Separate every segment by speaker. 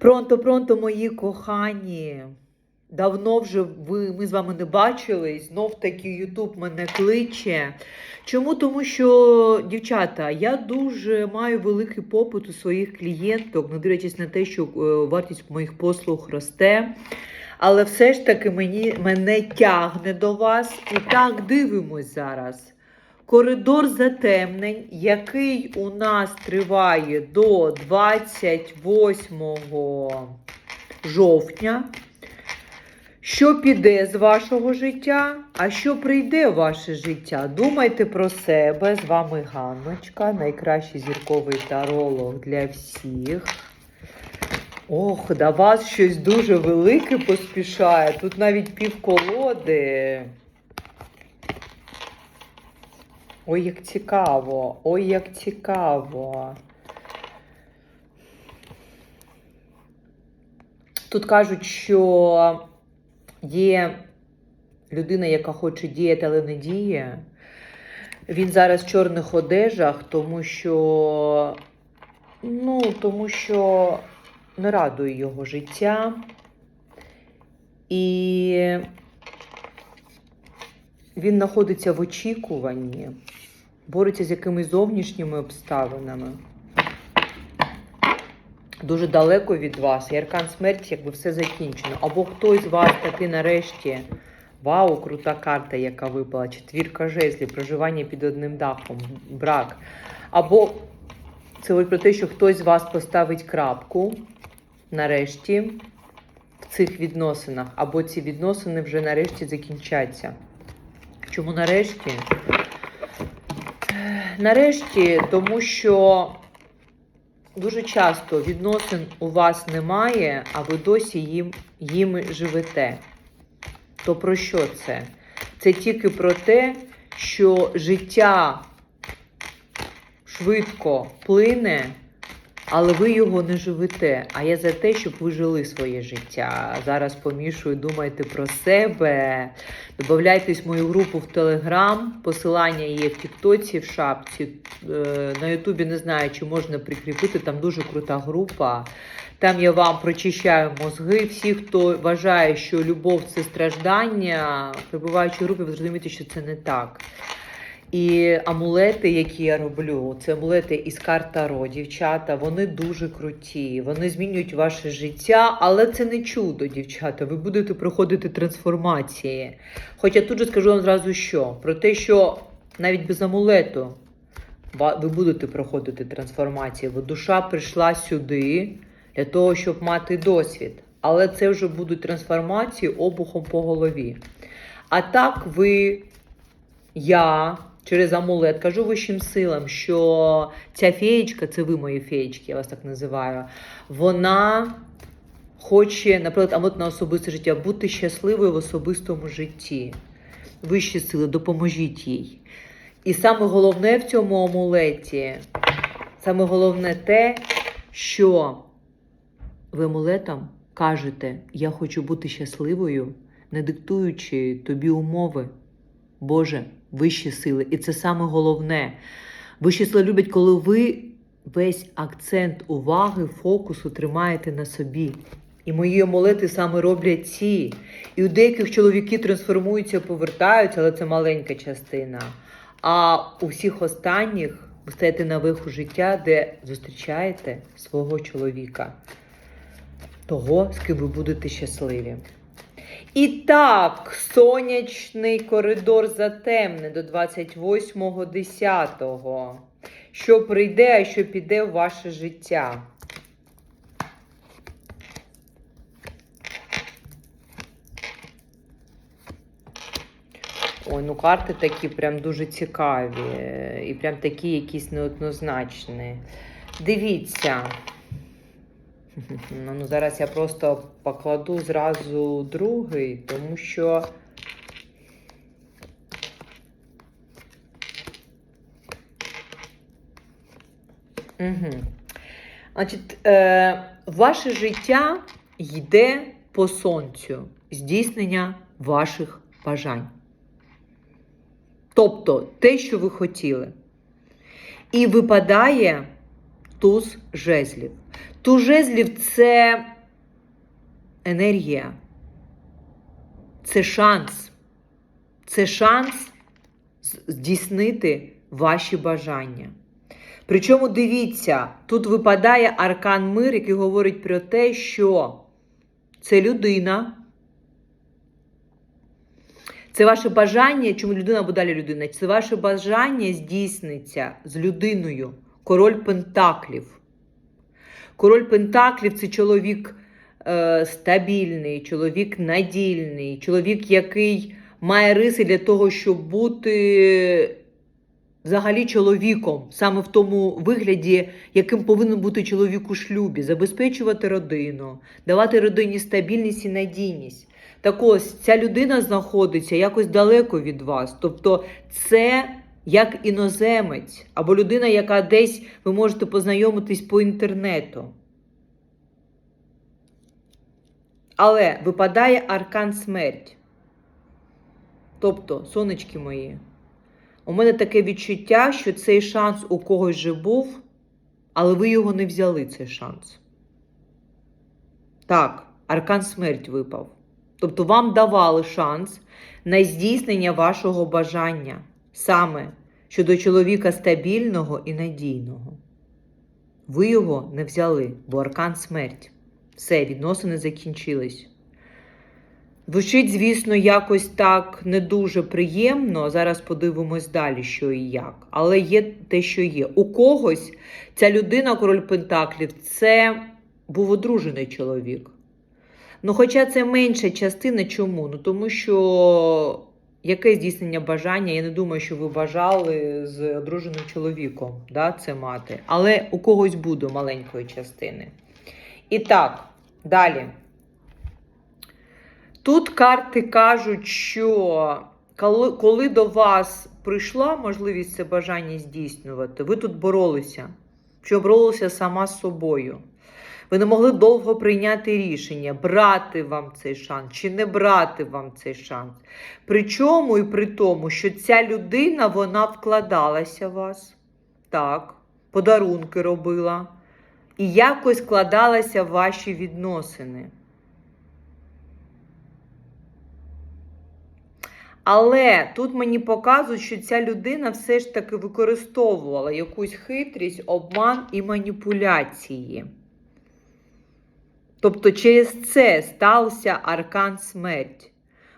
Speaker 1: Пронто, пронто, мої кохані. Давно вже ви, ми з вами не бачились. Знов таки Ютуб мене кличе. Чому? Тому що, дівчата, я дуже маю великий попит у своїх клієнток, не дивлячись на те, що е, вартість моїх послуг росте. Але все ж таки мені, мене тягне до вас. І так дивимось зараз. Коридор затемнень, який у нас триває до 28 жовтня. Що піде з вашого життя, а що прийде в ваше життя? Думайте про себе. З вами Ганночка, найкращий зірковий таролог для всіх. Ох, до вас щось дуже велике поспішає. Тут навіть півколоди. Ой, як цікаво, ой, як цікаво. Тут кажуть, що є людина, яка хоче діяти, але не діє. Він зараз в чорних одежах, тому що, ну, тому що не радує його життя. І він знаходиться в очікуванні, бореться з якимись зовнішніми обставинами. Дуже далеко від вас. І аркан смерті, якби все закінчено. Або хтось з вас таки нарешті. Вау, крута карта, яка випала. Четвірка жезлів, проживання під одним дахом, брак. Або це говорить про те, що хтось з вас поставить крапку нарешті в цих відносинах, або ці відносини вже нарешті закінчаться. Чому нарешті? Нарешті, тому що дуже часто відносин у вас немає, а ви досі їм, їми живете. То про що це? Це тільки про те, що життя швидко плине, але ви його не живете. А я за те, щоб ви жили своє життя. Зараз помішую, думайте про себе. Добавляйтесь в мою групу в Телеграм. Посилання є в Тіктоці, в шапці. Е, На Ютубі не знаю, чи можна прикріпити. Там дуже крута група. Там я вам прочищаю мозги. Всі, хто вважає, що любов це страждання, прибуваючи в групі, ви зрозумієте, що це не так. І амулети, які я роблю, це амулети із карт Таро, дівчата, вони дуже круті. Вони змінюють ваше життя, але це не чудо, дівчата. Ви будете проходити трансформації. Хоча тут же скажу вам зразу що: про те, що навіть без амулету ви будете проходити трансформації, бо душа прийшла сюди для того, щоб мати досвід. Але це вже будуть трансформації обухом по голові. А так ви я через амулет кажу вищим силам, що ця феєчка, це ви мої феєчки, я вас так називаю, вона хоче, наприклад, амулет на особисте життя, бути щасливою в особистому житті. Вищі сили, допоможіть їй. І саме головне в цьому амулеті, саме головне те, що ви амулетом кажете, я хочу бути щасливою, не диктуючи тобі умови. Боже, вищі сили. І це саме головне. Вищі сили люблять, коли ви весь акцент уваги, фокусу тримаєте на собі. І мої амулети саме роблять ці. І у деяких чоловіки трансформуються, повертаються, але це маленька частина. А у всіх останніх ви стаєте на виху життя, де зустрічаєте свого чоловіка, того, з ким ви будете щасливі. І так, сонячний коридор затемне до 28.10. Що прийде, а що піде в ваше життя? Ой, ну карти такі прям дуже цікаві. е, І прям такі якісь неоднозначні. Дивіться. Ну, ну, зараз я просто покладу зразу другий, тому що. Угу. Значить, е, ваше життя йде по сонцю здійснення ваших бажань. Тобто те, що ви хотіли. І випадає туз жезлів. Туз жезлів це енергія. Це шанс. Це шанс здійснити ваші бажання. Причому дивіться, тут випадає аркан мир, який говорить про те, що це людина. Це ваше бажання, чому людина буде далі людина? Це ваше бажання здійсниться з людиною. Король Пентаклів. Король Пентаклів це чоловік е, стабільний, чоловік надільний, чоловік, який має риси для того, щоб бути взагалі чоловіком, саме в тому вигляді, яким повинен бути чоловік у шлюбі, забезпечувати родину, давати родині стабільність і надійність. Так ось ця людина знаходиться якось далеко від вас. Тобто, це як іноземець або людина, яка десь ви можете познайомитись по інтернету. Але випадає аркан смерть. Тобто, сонечки мої, у мене таке відчуття, що цей шанс у когось вже був, але ви його не взяли, цей шанс. Так, аркан смерть випав. Тобто вам давали шанс на здійснення вашого бажання саме щодо чоловіка стабільного і надійного. Ви його не взяли, бо аркан смерть. Все, відносини закінчились. Звучить, звісно, якось так не дуже приємно. Зараз подивимось далі, що і як. Але є те, що є. У когось ця людина, король Пентаклів, це був одружений чоловік. Ну, хоча це менша частина, чому? Ну тому що яке здійснення бажання? Я не думаю, що ви бажали з одруженим чоловіком да, це мати. Але у когось буде маленької частини. І так, далі. Тут карти кажуть, що коли, коли до вас прийшла можливість це бажання здійснювати, ви тут боролися, що боролися сама з собою. Ви не могли довго прийняти рішення, брати вам цей шанс чи не брати вам цей шанс. Причому і при тому, що ця людина вона вкладалася в вас, так, подарунки робила і якось складалася в ваші відносини. Але тут мені показують, що ця людина все ж таки використовувала якусь хитрість, обман і маніпуляції. Тобто через це стався аркан смерть.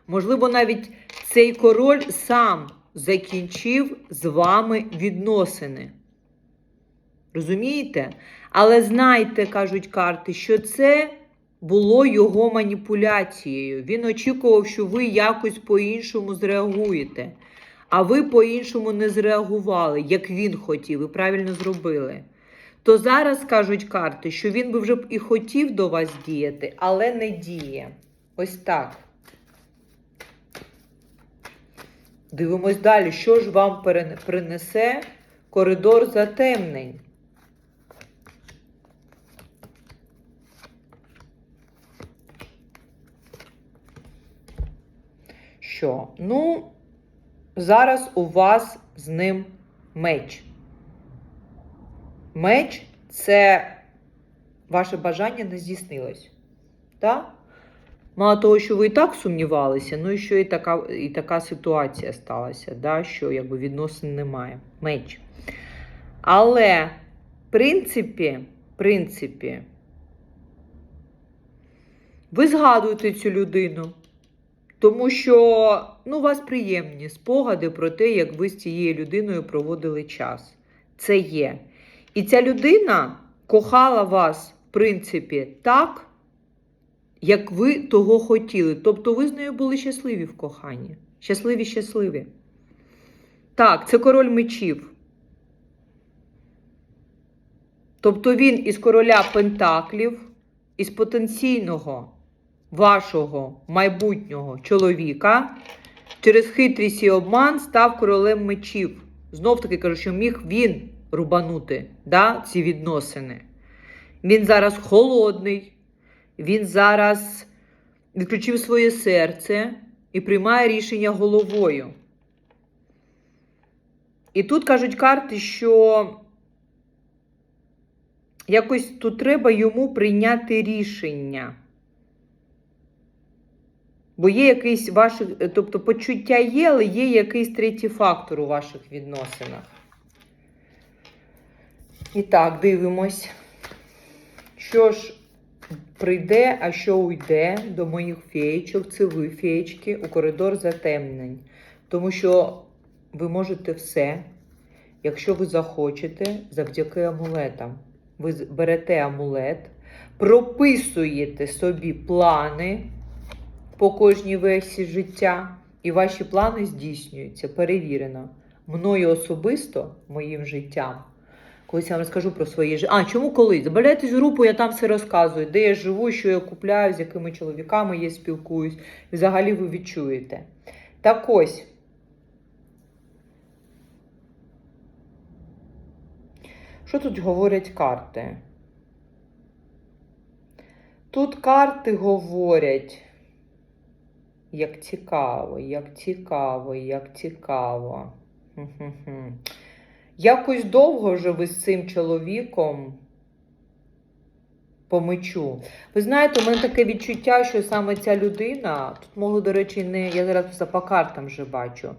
Speaker 1: Можливо, навіть цей король сам закінчив з вами відносини. Розумієте? Але знайте, кажуть карти, що це було його маніпуляцією. Він очікував, що ви якось по-іншому зреагуєте. А ви по-іншому не зреагували, як він хотів, ви правильно зробили. То зараз кажуть карти, що він би вже б і хотів до вас діяти, але не діє. Ось так. Дивимось далі, що ж вам принесе коридор затемнень. Що? Ну, зараз у вас з ним меч. Меч це ваше бажання не здійснилось. Так? Мало того, що ви і так сумнівалися, ну і що і така, і така ситуація сталася, да? що якби відносин немає. Меч. Але, в принципі, принципі, ви згадуєте цю людину. Тому що ну, у вас приємні спогади про те, як ви з цією людиною проводили час. Це є. І ця людина кохала вас, в принципі, так, як ви того хотіли. Тобто ви з нею були щасливі в коханні. Щасливі, щасливі. Так, це король мечів. Тобто він із короля Пентаклів, із потенційного вашого майбутнього чоловіка через хитрість і обман став королем мечів. Знов таки кажу, що міг він рубанути да, ці відносини. Він зараз холодний, він зараз відключив своє серце і приймає рішення головою. І тут кажуть карти, що якось тут треба йому прийняти рішення. Бо є якийсь ваших, тобто почуття є, але є якийсь третій фактор у ваших відносинах. І так, дивимось. Що ж прийде, а що уйде до моїх феєчок, це ви, феєчки, у коридор затемнень. Тому що ви можете все, якщо ви захочете, завдяки амулетам. Ви берете амулет, прописуєте собі плани по кожній версії життя, і ваші плани здійснюються. Перевірено. Мною особисто, моїм життям. Колись я вам розкажу про своє життя. А, чому колись? Забавляйтесь в групу, я там все розказую, де я живу, що я купляю, з якими чоловіками я спілкуюсь. Взагалі ви відчуєте. Так ось. Що тут говорять карти? Тут карти говорять, як цікаво, як цікаво, як цікаво. Хм-хм-хм. Якось довго вже ви з цим чоловіком по мечу. Ви знаєте, у мене таке відчуття, що саме ця людина, тут могло, до речі, не я зараз просто по картам вже бачу.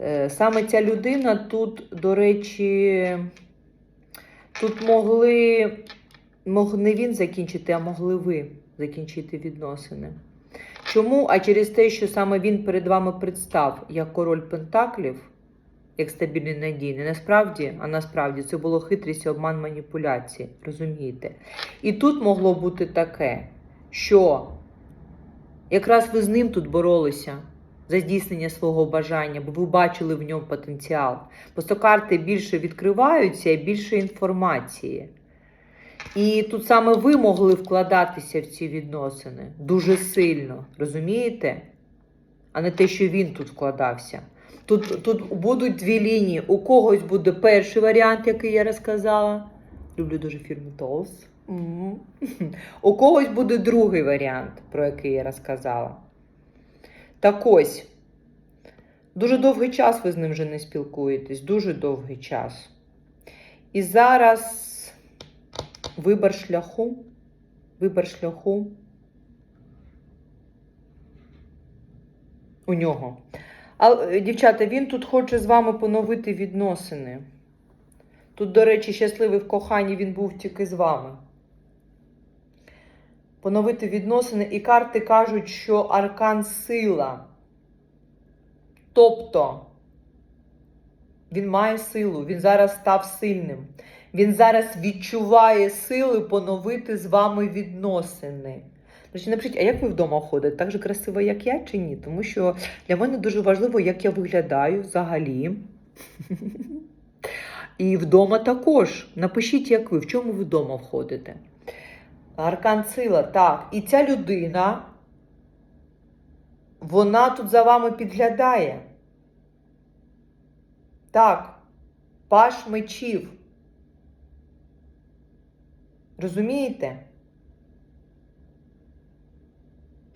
Speaker 1: Е, Саме ця людина тут, до речі, тут могли, мог не він закінчити, а могли ви закінчити відносини. Чому? А через те, що саме він перед вами представ як король Пентаклів, як стабільний надійний. Насправді, а насправді це було хитрість, і обман, маніпуляції. Розумієте? І тут могло бути таке, що якраз ви з ним тут боролися за здійснення свого бажання, бо ви бачили в ньому потенціал. Просто карти більше відкриваються і більше інформації. І тут саме ви могли вкладатися в ці відносини дуже сильно, розумієте? А не те, що він тут вкладався. Тут, тут будуть дві лінії. У когось буде перший варіант, який я розказала. Люблю дуже фірму Толс. У когось буде другий варіант, про який я розказала. Так ось, дуже довгий час ви з ним вже не спілкуєтесь, дуже довгий час. І зараз вибір шляху, вибір шляху у нього. А, дівчата, він тут хоче з вами поновити відносини. Тут, до речі, щасливий в коханні він був тільки з вами. Поновити відносини. І карти кажуть, що аркан сила. Тобто, він має силу, він зараз став сильним. Він зараз відчуває сили поновити з вами відносини. Значить, напишіть, а як ви вдома ходите? Так же красиво, як я, чи ні? Тому що для мене дуже важливо, як я виглядаю взагалі. І вдома також. Напишіть, як ви, в чому ви вдома входите. Аркан сила, так. І ця людина, вона тут за вами підглядає. Так, паш мечів. Розумієте?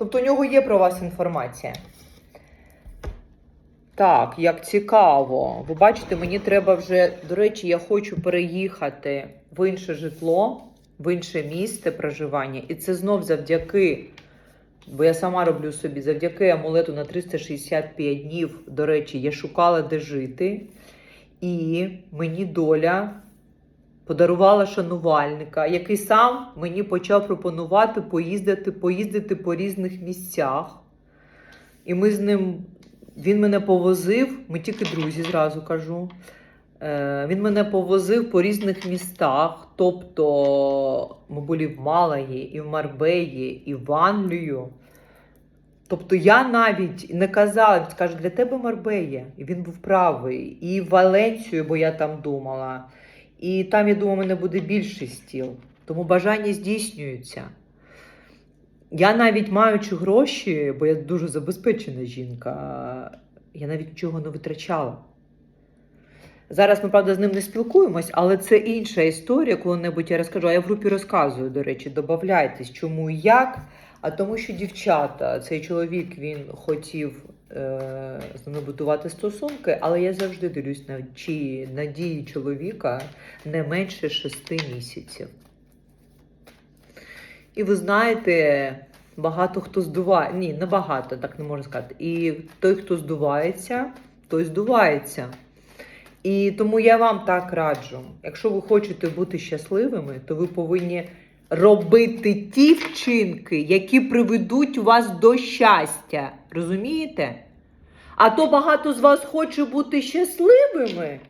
Speaker 1: Тобто у нього є про вас інформація. Так, як цікаво. Ви бачите, мені треба вже, до речі, я хочу переїхати в інше житло, в інше місце проживання. І це знов завдяки, бо я сама роблю собі, завдяки амулету на 365 днів. До речі, я шукала, де жити. І мені доля подарувала шанувальника, який сам мені почав пропонувати поїздити, поїздити по різних місцях. І ми з ним, він мене повозив, ми тільки друзі, зразу кажу. Е, Він мене повозив по різних містах. Тобто ми були в Малагі, і в Марбеї, і в Англію. Тобто я навіть не казала, каже, для тебе Марбея. І він був правий. І Валенцію, бо я там думала. І там, я думаю, у мене буде більший стіл. Тому бажання здійснюються. Я навіть маючи гроші, бо я дуже забезпечена жінка, я навіть нічого не витрачала. Зараз ми, правда, з ним не спілкуємось, але це інша історія, коли-небудь я розкажу. А я в групі розказую, до речі, додавайтесь, чому і як. А тому, що дівчата, цей чоловік він хотів з ними будувати стосунки, але я завжди дивлюсь на чи на дії чоловіка не менше шести місяців. І ви знаєте, багато хто здуває. Ні, не багато, так не можна сказати. І той, хто здувається, той здувається. І тому я вам так раджу: якщо ви хочете бути щасливими, то ви повинні робити ті вчинки, які приведуть вас до щастя. Розумієте? А то багато з вас хоче бути щасливими,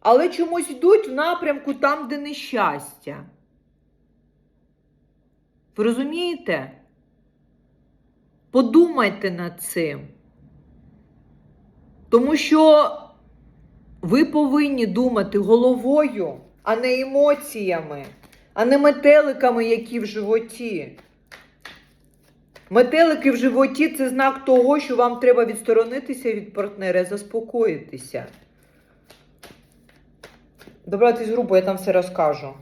Speaker 1: але чомусь йдуть в напрямку там, де нещастя. Ви розумієте? Подумайте над цим. Тому що ви повинні думати головою, а не емоціями, а не метеликами, які в животі. Метелики в животі це знак того, що вам треба відсторонитися від партнера заспокоїтися. Добратись в групу, я там все розкажу.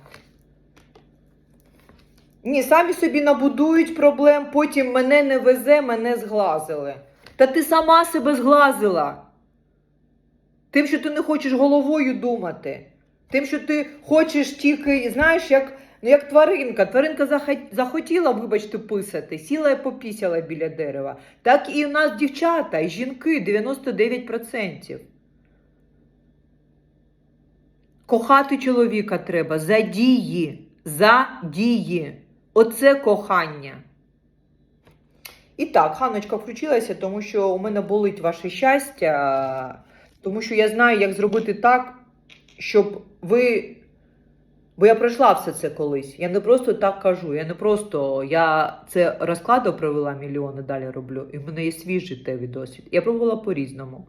Speaker 1: Ні, самі собі набудують проблем, потім мене не везе, мене зглазили. Та ти сама себе зглазила. Тим, що ти не хочеш головою думати. Тим, що ти хочеш тільки, знаєш, як, ну, як тваринка. Тваринка захотіла, вибачте, писати, сіла і попісяла біля дерева. Так і у нас дівчата, і жінки 99%. Кохати чоловіка треба за дії. За дії. Оце кохання. І так, Ханочка включилася, тому що у мене болить ваше щастя, тому що я знаю, як зробити так, щоб ви. Бо я пройшла все це колись. Я не просто так кажу. Я не просто я це розкладу провела мільйони, далі роблю. І в мене є свій життєвий досвід. Я пробувала по-різному.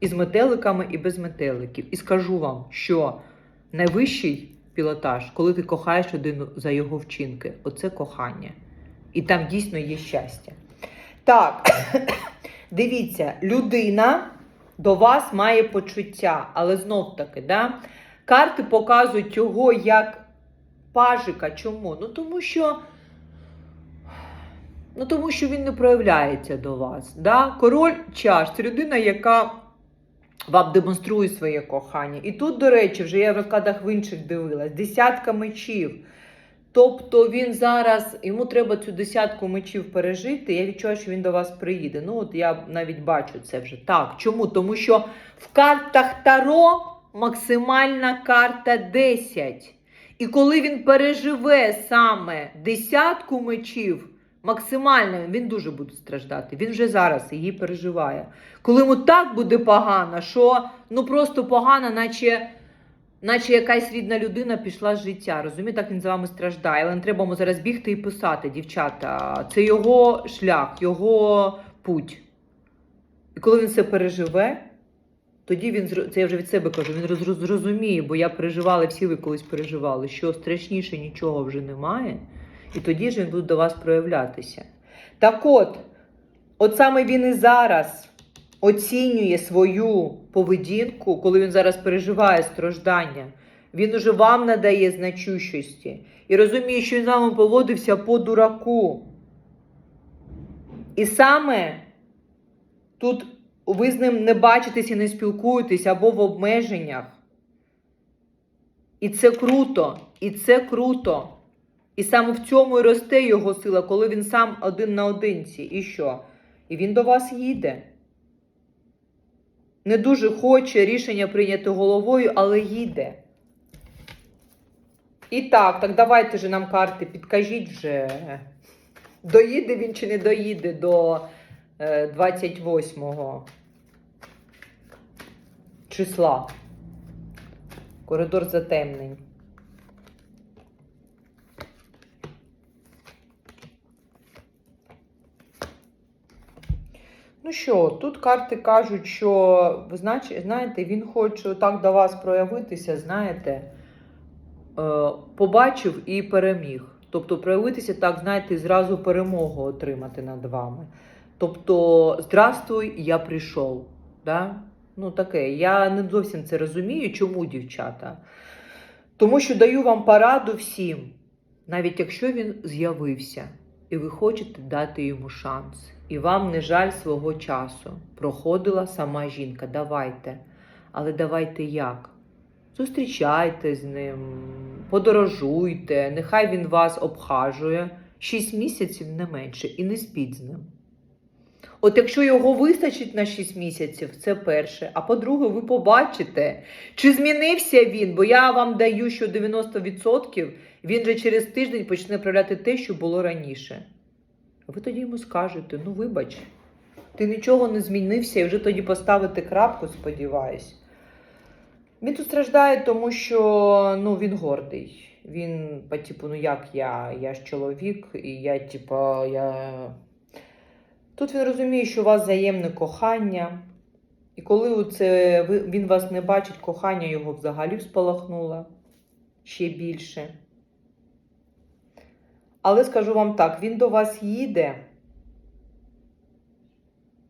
Speaker 1: І з метеликами, і без метеликів. І скажу вам, що найвищий пілотаж, коли ти кохаєш людину за його вчинки, оце кохання. І там дійсно є щастя. Так, дивіться, людина до вас має почуття, але знов таки, да? Карти показують його як пажика. Чому? Ну тому що. Ну, тому що він не проявляється до вас. Да? Король чаш це людина, яка вам демонструє своє кохання. І тут, до речі, вже я в розкладах в інших дивилась, десятка мечів. Тобто він зараз, йому треба цю десятку мечів пережити. Я відчуваю, що він до вас приїде. Ну, от я навіть бачу це вже. Так. Чому? Тому що в картах Таро максимальна карта 10. І коли він переживе саме десятку мечів, максимально він дуже буде страждати. Він вже зараз її переживає. Коли йому так буде погано, що ну просто погано, наче. Наче якась рідна людина пішла з життя. Розумієте, так він за вами страждає. Але не треба йому зараз бігти і писати, дівчата. Це його шлях, його путь. І коли він це переживе, тоді він це я вже від себе кажу, він роз- роз- зрозуміє, бо я переживала, всі ви колись переживали, що страшніше нічого вже немає, і тоді ж він буде до вас проявлятися. Так от, от саме він і зараз оцінює свою поведінку, коли він зараз переживає страждання. Він уже вам надає значущості і розуміє, що він з вами поводився по дураку. І саме тут ви з ним не бачитесь і не спілкуєтесь або в обмеженнях. І це круто, і це круто. І саме в цьому і росте його сила, коли він сам один на одинці. І що? І він до вас їде. Не дуже хоче рішення прийняти головою, але їде. І так, так давайте же нам карти, підкажіть вже. Доїде він чи не доїде до е, 28 числа. Коридор затемнень. Ну що, тут карти кажуть, що знаєте, він хоче так до вас проявитися, знаєте, е, побачив і переміг. Тобто проявитися так, знаєте, і зразу перемогу отримати над вами. Тобто, здравствуй, я прийшов. Да? Ну, таке. Я не зовсім це розумію. Чому, дівчата? Тому що даю вам пораду всім, навіть якщо він з'явився, і ви хочете дати йому шанс, і вам не жаль свого часу. Проходила сама жінка. Давайте. Але давайте як? Зустрічайте з ним, подорожуйте, нехай він вас обхажує, 6 місяців не менше і не спіть з ним. От якщо його вистачить на 6 місяців, це перше. А по-друге, ви побачите, чи змінився він, бо я вам даю, що 90% він же через тиждень почне проявляти те, що було раніше. А ви тоді йому скажете: ну вибач, ти нічого не змінився і вже тоді поставити крапку, сподіваюсь. Він тут страждає, тому що ну, він гордий. Він, типу, ну як я? Я ж чоловік, і я, типу, я. Тут він розуміє, що у вас взаємне кохання. І коли це, він вас не бачить, кохання його взагалі спалахнуло ще більше. Але скажу вам так, він до вас їде.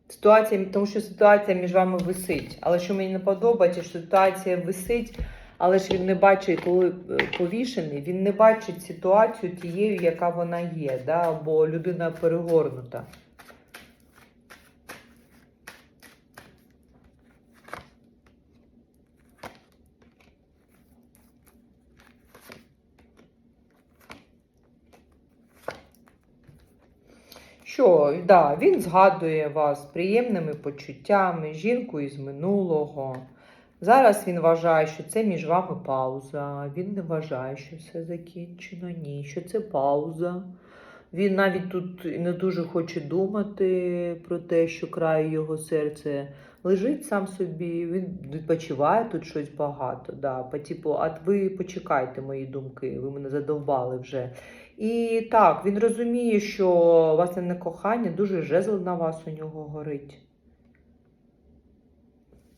Speaker 1: Ситуація, тому що ситуація між вами висить. Але що мені не подобається, що ситуація висить, але ж він не бачить, коли е, повішений, він не бачить ситуацію тією, яка вона є, да? бо людина перегорнута. Що, да, він згадує вас приємними почуттями, жінку із минулого. Зараз він вважає, що це між вами пауза. Він не вважає, що все закінчено. Ні, що це пауза. Він навіть тут не дуже хоче думати про те, що краю його серце лежить сам собі, він відпочиває тут щось багато. Да, по типу, а ви почекайте мої думки, ви мене задовбали вже. І так, він розуміє, що власне не кохання, дуже жезл на вас у нього горить.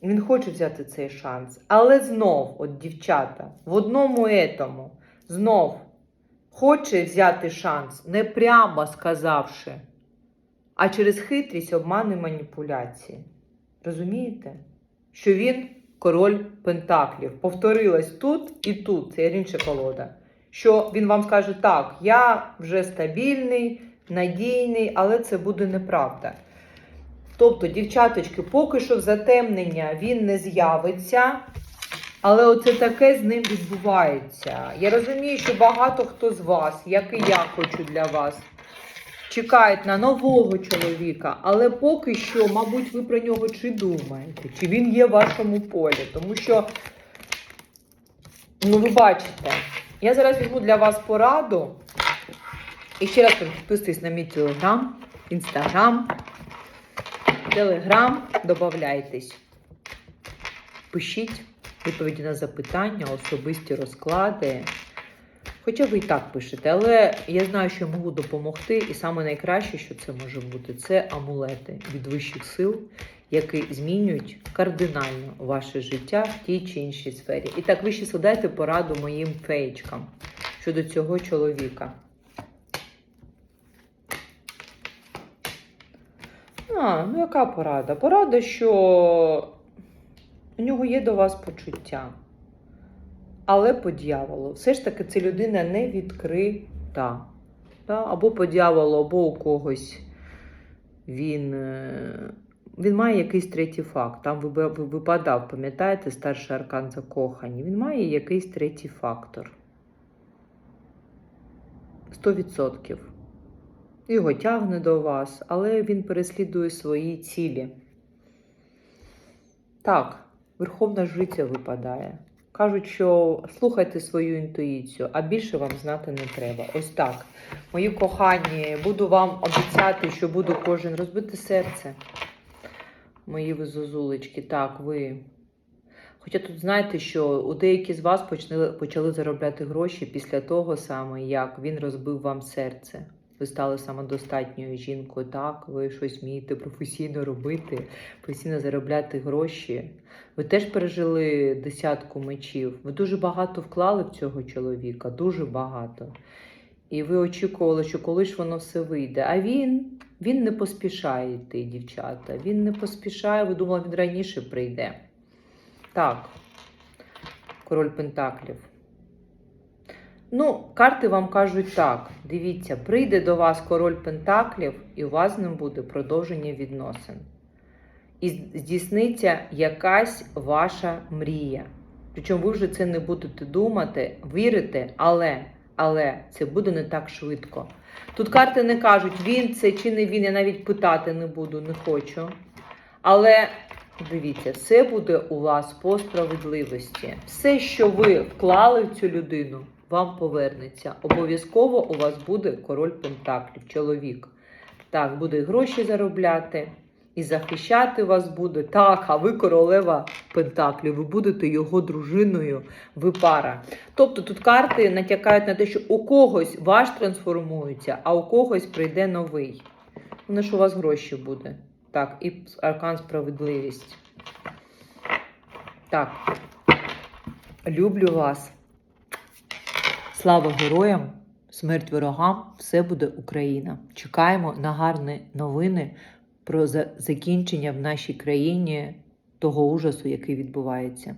Speaker 1: Він хоче взяти цей шанс. Але знов, от дівчата, в одному етому, знов хоче взяти шанс, не прямо сказавши, а через хитрість, обман і маніпуляції. Розумієте? Що він король Пентаклів. Повторилась тут і тут, це інша колода. Що він вам скаже, так, я вже стабільний, надійний, але це буде неправда. Тобто, дівчаточки, поки що в затемнення він не з'явиться, але оце таке з ним відбувається. Я розумію, що багато хто з вас, як і я хочу для вас, чекають на нового чоловіка, але поки що, мабуть, ви про нього чи думаєте, чи він є в вашому полі. Тому що, ну, ви бачите, я зараз візьму для вас пораду. І ще раз підписуйтесь на мій телеграм, інстаграм, телеграм, додавайтесь. Пишіть відповіді на запитання, особисті розклади. Хоча ви і так пишете, але я знаю, що я можу допомогти, і найкраще, що це може бути, це амулети від вищих сил, які змінюють кардинально ваше життя в тій чи іншій сфері. І так, ви ще складайте пораду моїм феєчкам щодо цього чоловіка. А, ну яка порада? Порада, що у нього є до вас почуття. Але по дьяволу. Все ж таки, це людина не відкрита. Або по дьяволу, або у когось він, е, він має якийсь третій факт. Там ви- ви- випадав, пам'ятаєте, старший аркан закохані. Він має якийсь третій фактор. 100%. Його тягне до вас, але він переслідує свої цілі. Так, Верховна Жриця випадає. Кажуть, що слухайте свою інтуїцію, а більше вам знати не треба. Ось так. Мої кохані, буду вам обіцяти, що буду кожен розбити серце. Мої ви зозулечки, так, ви. Хоча тут знаєте, що у деякі з вас почали, почали заробляти гроші після того саме, як він розбив вам серце. Ви стали самодостатньою жінкою, так, ви щось вмієте професійно робити, професійно заробляти гроші. Ви теж пережили десятку мечів. Ви дуже багато вклали в цього чоловіка, дуже багато. І ви очікували, що коли ж воно все вийде. А він, він не поспішає йти, дівчата. Він не поспішає, ви думали, він раніше прийде. Так, король Пентаклів. Ну, карти вам кажуть так: дивіться, прийде до вас король Пентаклів, і у вас з ним буде продовження відносин. І здійсниться якась ваша мрія. Причому ви вже це не будете думати, вірите, але але це буде не так швидко. Тут карти не кажуть, він це чи не він, я навіть питати не буду, не хочу. Але дивіться, все буде у вас по справедливості. Все, що ви вклали в цю людину, вам повернеться. Обов'язково у вас буде король Пентаклів, чоловік. Так, буде гроші заробляти, і захищати вас буде. Так, а ви королева Пентаклів, ви будете його дружиною, ви пара. Тобто тут карти натякають на те, що у когось ваш трансформується, а у когось прийде новий. Вони ж у вас гроші буде. Так, і аркан справедливість. Так. Люблю вас. Слава героям, смерть ворогам, все буде Україна. Чекаємо на гарні новини про за- закінчення в нашій країні того ужасу, який відбувається.